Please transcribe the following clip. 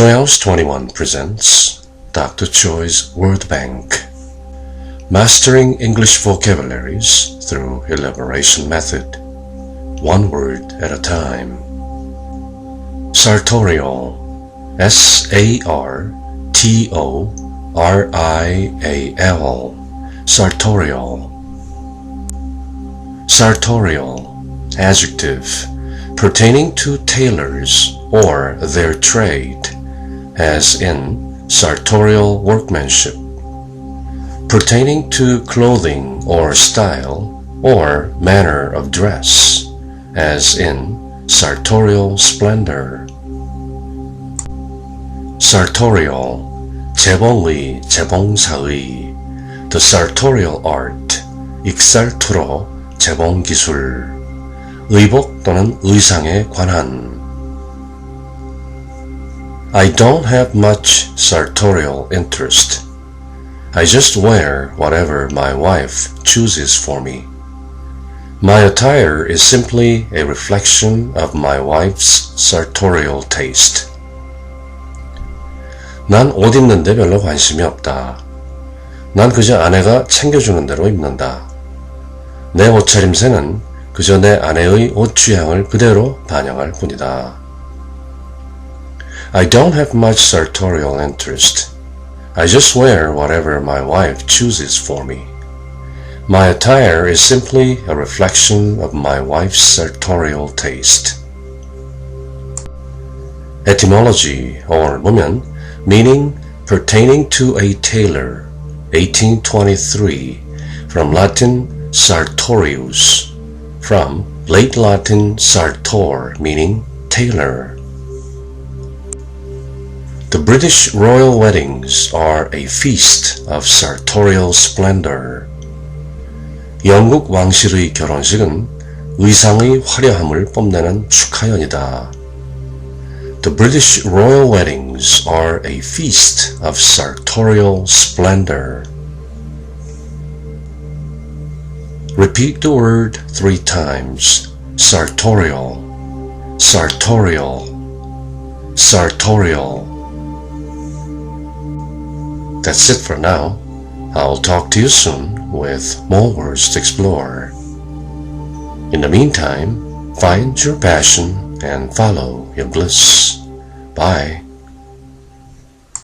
Choice 21 presents Dr. Choi's Word Bank. Mastering English Vocabularies through Elaboration Method One word at a time. Sartorial S-A-R-T-O-R-I-A-L Sartorial. Sartorial Adjective pertaining to tailors or their trade, as in sartorial workmanship, pertaining to clothing or style or manner of dress, as in sartorial splendor. sartorial, 재봉의, 재봉사의, the sartorial art, 익살투로 재봉기술, 의복 또는 의상에 관한 I don't have much sartorial interest. I just wear whatever my wife chooses for me. My attire is simply a reflection of my wife's sartorial taste. 난 옷 입는데 별로 관심이 없다. 난 그저 아내가 챙겨주는 대로 입는다. 내 옷차림새는 그저 내 아내의 옷 취향을 그대로 반영할 뿐이다. I don't have much sartorial interest. I just wear whatever my wife chooses for me. My attire is simply a reflection of my wife's sartorial taste. Etymology, or 보면 meaning pertaining to a tailor, 1823, from Latin sartorius, from late Latin sartor, meaning tailor. The British royal weddings are a feast of sartorial splendor. 영국 왕실의 결혼식은 의상의 화려함을 뽐내는 축하연이다. The British royal weddings are a feast of sartorial splendor. Repeat the word three times. Sartorial, sartorial, sartorial. That's it for now. I'll talk to you soon with more words to explore. In the meantime, find your passion and follow your bliss. Bye.